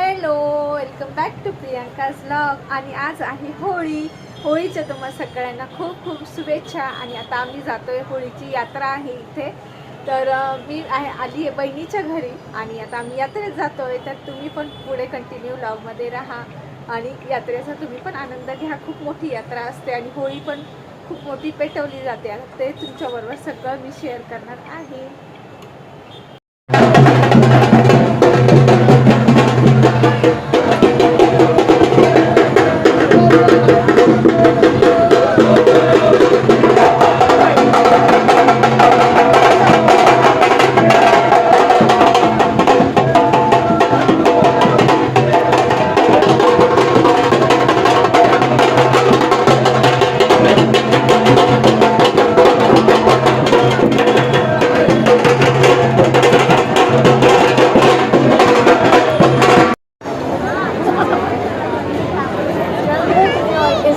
Hello welcome back to Priyanka's vlog आणि आज आहे होळी. होळीच्या तुम्हाला सगळ्यांना खूप खूप शुभेच्छा. आणि आता आम्ही जातोय होळीची यात्रा आहे इथे. तर मी आहे आली आहे बहिणीच्या घरी. आणि आता आम्ही यात्रेत जातोय. तर तुम्ही पण पुढे कंटिन्यू लॉगमध्ये राहा. आणि यात्रेचा तुम्ही पण आनंद घ्या. खूप मोठी यात्रा असते आणि होळी पण खूप मोठी पेटवली जाते. ते तुमच्याबरोबर सगळं मी शेअर करणार आहे.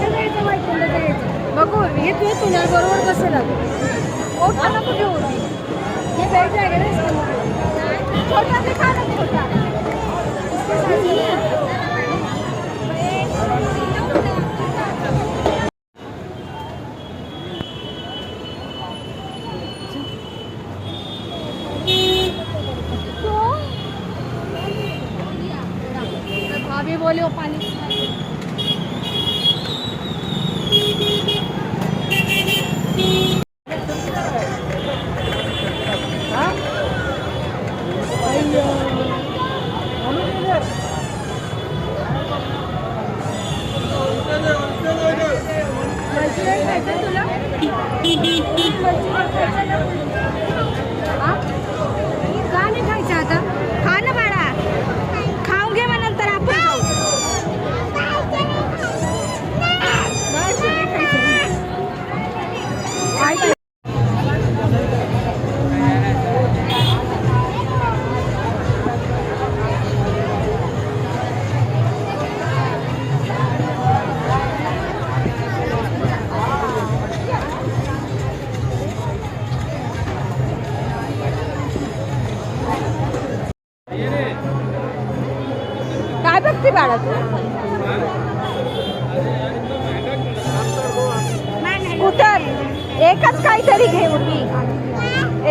खाल्लं गरमीमध्ये साडी घालून बघू हे तू तुला बरोबर कसं लागेल ओठा कुठे होती हे बेल्ट आहे का छोटा ते खाणं छोटा. Thank you. तू स्कूटर एकच काहीतरी घे उभी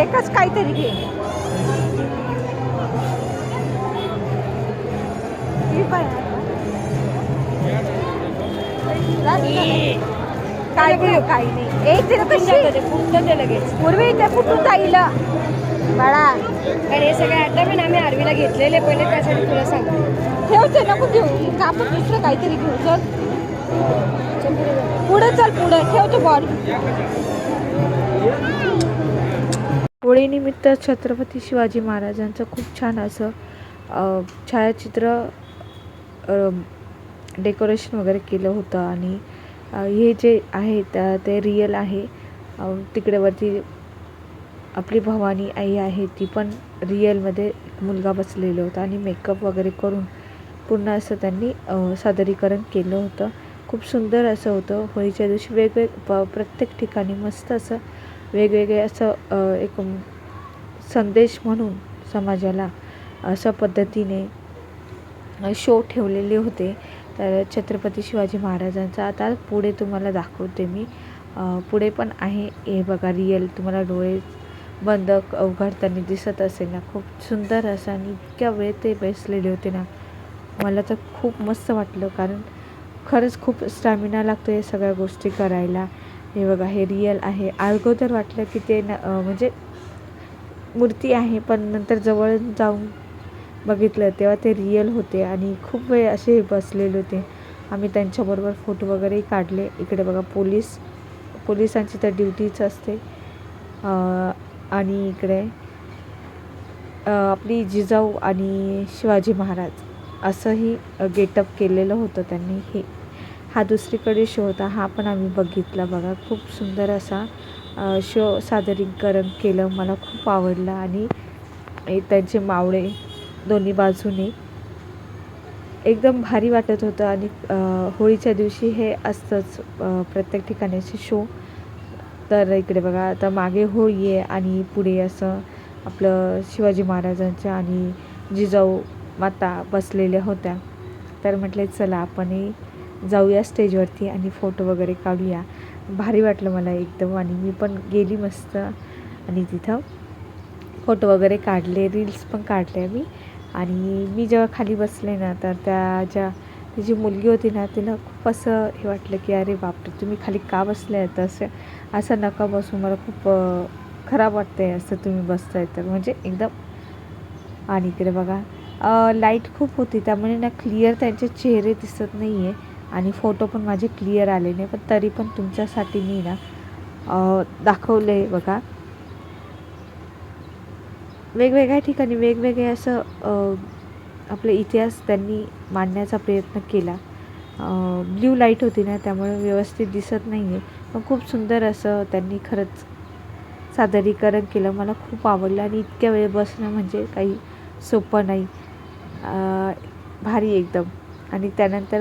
एकच काहीतरी घे. काय घेऊ काही नाही. एक तिला कशी? फुटतं ते लगेच. पूर्वी ते फुटून जाईल बाळा. आणि हे सगळे ना आम्ही आरवीला घेतलेले पहिले त्यासाठी तुला सांगते. ठेवते नको घेऊ का आपण दुसरं काहीतरी घेऊ चल. पुढे चल पुढे. ठेवतो बॉल होळीनिमित्त छत्रपती शिवाजी महाराजांचं खूप छान असं छायाचित्र डेकोरेशन वगैरे केलं होतं आणि हे जे आहे त्या ते रिअल आहे. तिकडे वरती आपली भवानी आई आहे ती पण रिअलमध्ये एक मुलगा बसलेला होता आणि मेकअप वगैरे करून पूर्ण असं त्यांनी सादरीकरण केलं होतं. खूप सुंदर असं होतं. होळीच्या दिवशी वेगवेग प प्रत्येक ठिकाणी मस्त असं वेगवेगळे असं एक संदेश म्हणून समाजाला अशा पद्धतीने शो ठेवलेले होते. तर छत्रपती शिवाजी महाराजांचा आता पुढे तुम्हाला दाखवते मी. पुढे पण आहे. हे बघा रिअल तुम्हाला डोळे बंधक अवघडताना दिसत असे ना. खूप सुंदर असं आणि इतक्या वेळ ते बसलेले होते ना. मला तर खूप मस्त वाटलं कारण खरंच खूप स्टॅमिना लागतो हे सगळ्या गोष्टी करायला. हे बघा हे रिअल आहे. अगोदर वाटलं की ते न म्हणजे मूर्ती आहे पण नंतर जवळ जाऊन बघितलं तेव्हा ते रिअल होते आणि खूप वेळ असे बसलेले होते. आम्ही त्यांच्याबरोबर फोटो वगैरेही काढले. इकडे बघा पोलीस पोलिसांची तर ड्युटीच असते. आणि इकडे आपली जिजाऊ आणि शिवाजी महाराज असंही गेटअप केलेलं होतं त्यांनी. हे हा दुसरीकडे शो होता. हा पण आम्ही बघितला बघा. खूप सुंदर असा शो सादरीकरण केलं. मला खूप आवडलं. आणि त्यांचे मावळे दोन्ही बाजूने एकदम भारी वाटत होतं. आणि होळीच्या दिवशी हे असतंच प्रत्येक ठिकाणाचे शो तर इकडे बघा आता मागे होळी आहे आणि पुढे असं आपलं शिवाजी महाराजांच्या आणि जिजाऊ माता बसलेल्या होत्या. तर म्हटले चला आपणही जाऊया स्टेजवरती आणि फोटो वगैरे काढूया. भारी वाटलं मला एकदम आणि मी पण गेली मस्त. आणि तिथं फोटो वगैरे काढले रील्स पण काढले मी आणि मी जेव्हा खाली बसले ना तर त्या ज्या तिची जी मुलगी होती ना तिला खूप असं हे वाटलं की अरे बापरे तुम्ही खाली का बसले आहेत? असं असं नका बसू मला खूप खराब खराब आहे असं तुम्ही बसताय तर. म्हणजे एकदम आणि इकडे बघा लाइट खूप होती त्यामुळे ना क्लिअर त्यांचे चेहरे दिसत नाही आहे आणि फोटो पण माझे क्लिअर आले नाही. पण तरी पण तुमच्यासाठी मी ना दाखवले बघा. वेगवेगळ्या ठिकाणी वेगवेगळे असं आपले इतिहास त्यांनी मांडण्याचा प्रयत्न केला. ब्ल्यू लाइट होती ना त्यामुळे व्यवस्थित दिसत नाही आहे पण खूप सुंदर असं त्यांनी खरंच सादरीकरण केलं. मला खूप आवडलं आणि इतक्या वेळ बसणं म्हणजे काही सोपं नाही. भारी एकदम. आणि त्यानंतर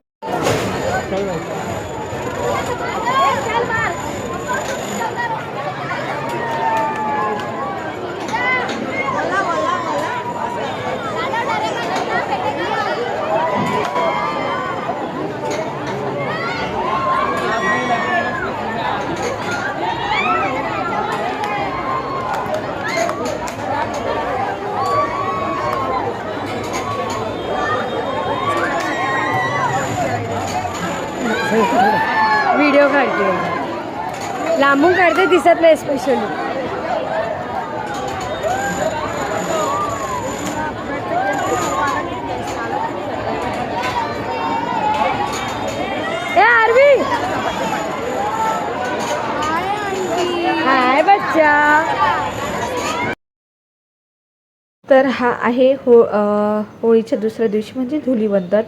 व्हिडिओ काढते लांबून काढते दिसत नाही स्पेशली हाय बच्चा. तर हा आहे हो होळीच्या दुसऱ्या दिवशी म्हणजे धुलीवंदन.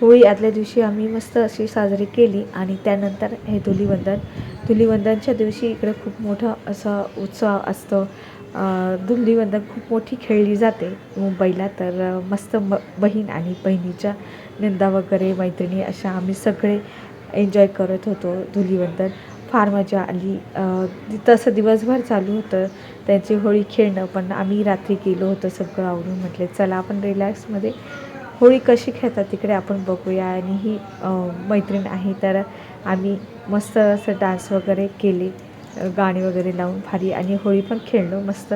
होळी आदल्या दिवशी आम्ही मस्त अशी साजरी केली आणि त्यानंतर हे धुलीवंदन. धुलीवंदनच्या दिवशी इकडे खूप मोठं असं उत्सव असतो. धुलीवंदन खूप मोठी खेळली जाते. मुंबईला तर मस्त म बहीण आणि बहिणीच्या निंदा वगैरे मैत्रिणी अशा आम्ही सगळे एन्जॉय करत होतो धुलीवंदन. फार मजा आली. तसं दिवसभर चालू होतं. त्यांची होळी खेळणं पण आम्ही रात्री गेलो होतो सगळं आवडून म्हटले चला आपण रिलॅक्समध्ये होळी कशी खेळतात तिकडे आपण बघूया. आणि ही मैत्रीण आहे तर आम्ही मस्त असं डान्स वगैरे केले गाणी वगैरे लावून भारी. आणि होळी पण खेळलो मस्त.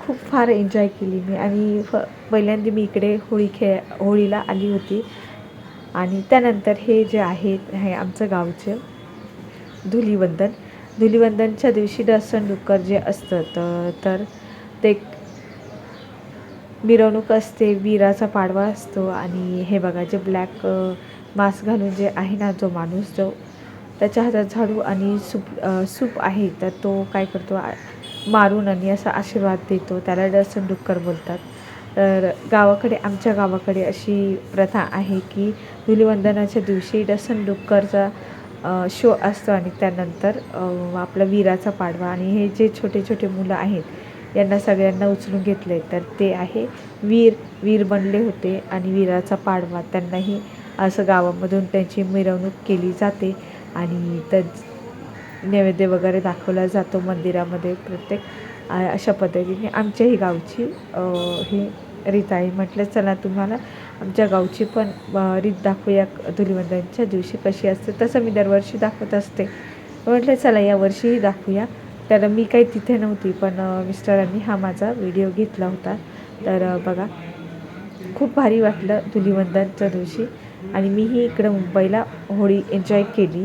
खूप फार एन्जॉय केली मी. आणि फ पहिल्यांदा मी इकडे होळी खेळ होळीला आली होती. आणि त्यानंतर हे जे आहे हे आमचं गावचं धुलीवंदन. धुलीवंदनच्या दिवशी डसन डुक्कर जे असतं तर ते मिरवणूक असते वीराचा पाडवा असतो आणि हे बघा जे ब्लॅक मास्क घालून जे आहे ना जो माणूस जो त्याच्या हातात झाडू आणि सूप सूप आहे तर तो काय करतो मारून आणि असा आशीर्वाद देतो. त्याला डसन डुक्कर बोलतात. तर गावाकडे आमच्या गावाकडे अशी प्रथा आहे की धुलीवंदनाच्या दिवशी डसन डुक्करचा शो असतो आणि त्यानंतर आपला वीराचा पाडवा आणि हे जे छोटे छोटे मुलं आहेत यांना सगळ्यांना उचलून घेतलं आहे तर ते आहे वीर वीर बनले होते आणि वीराचा पाडवा त्यांनाही असं गावामधून त्यांची मिरवणूक केली जाते आणि त्या नैवेद्य वगैरे दाखवला जातो मंदिरामध्ये प्रत्येक अशा पद्धतीने. आमच्याही गावची ही रीत आहे. म्हटलं चला तुम्हाला आमच्या गावची पण रीत दाखवूया धुलीवंदनच्या दिवशी कशी असते. तसं मी दरवर्षी दाखवत असते. म्हटलं चला यावर्षीही दाखवूया. तर मी काही तिथे नव्हती पण मिस्टरांनी हा माझा व्हिडिओ घेतला होता. तर बघा खूप भारी वाटलं धुलीवंदनच्या दिवशी आणि मीही इकडं मुंबईला होळी एन्जॉय केली.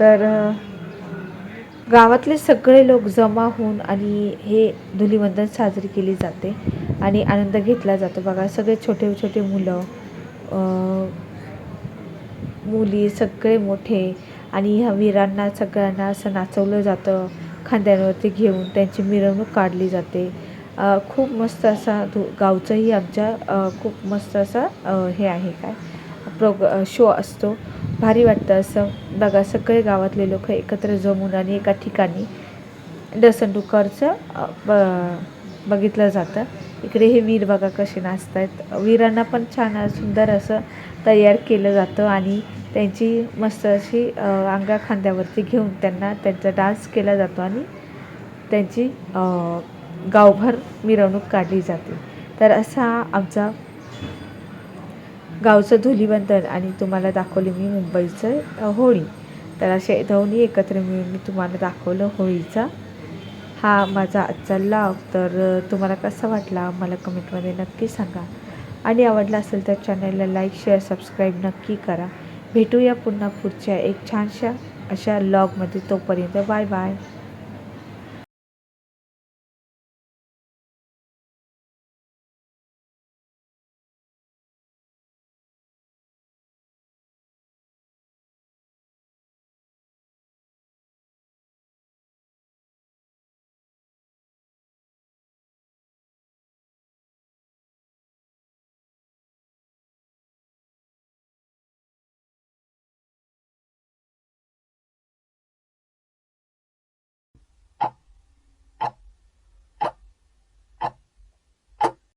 तर गावातले सगळे लोक जमा होऊन आणि हे धुलीवंदन साजरी केली जाते आणि आनंद घेतला जातो. बघा सगळे छोटे छोटे मुलं मुली सगळे मोठे आणि ह्या वीरांना सगळ्यांना असं नाचवलं जातं. खांद्यांवरती घेऊन त्यांची मिरवणूक काढली जाते. खूप मस्त असा धु गावचंही आमच्या खूप मस्त असा हे आहे काय? प्रोग शो असतो. भारी वाटतं असं. बघा सगळे गावातले लोक एकत्र जमून आणि एका ठिकाणी डसंडुकारचं ब बघितलं जातं. इकडे हे वीर बघा कसे नाचत आहेत वीरांना पण छान सुंदर असं तयार केलं जातं आणि त्यांची मस्त अशी अंगा खांद्यावरती घेऊन त्यांना त्यांचा डान्स केला जातो आणि त्यांची गावभर मिरवणूक काढली जाते. तर असा आमचा गावचं धुलीवंदन आणि तुम्हाला दाखवली मी मुंबईचं होळी. तर असे दोन्ही एकत्र मिळून मी तुम्हाला दाखवलं होळीचा हा माझा आजचा लाव तर तुम्हाला कसा वाटला? मला कमेंटमध्ये नक्की सांगा. आणि आवडला असेल तर चॅनलला लाईक शेअर सबस्क्राईब नक्की करा. भेटूया पुन्हा पुढच्या एक छानशा अशा लॉगमध्ये तोपर्यंत. Bye bye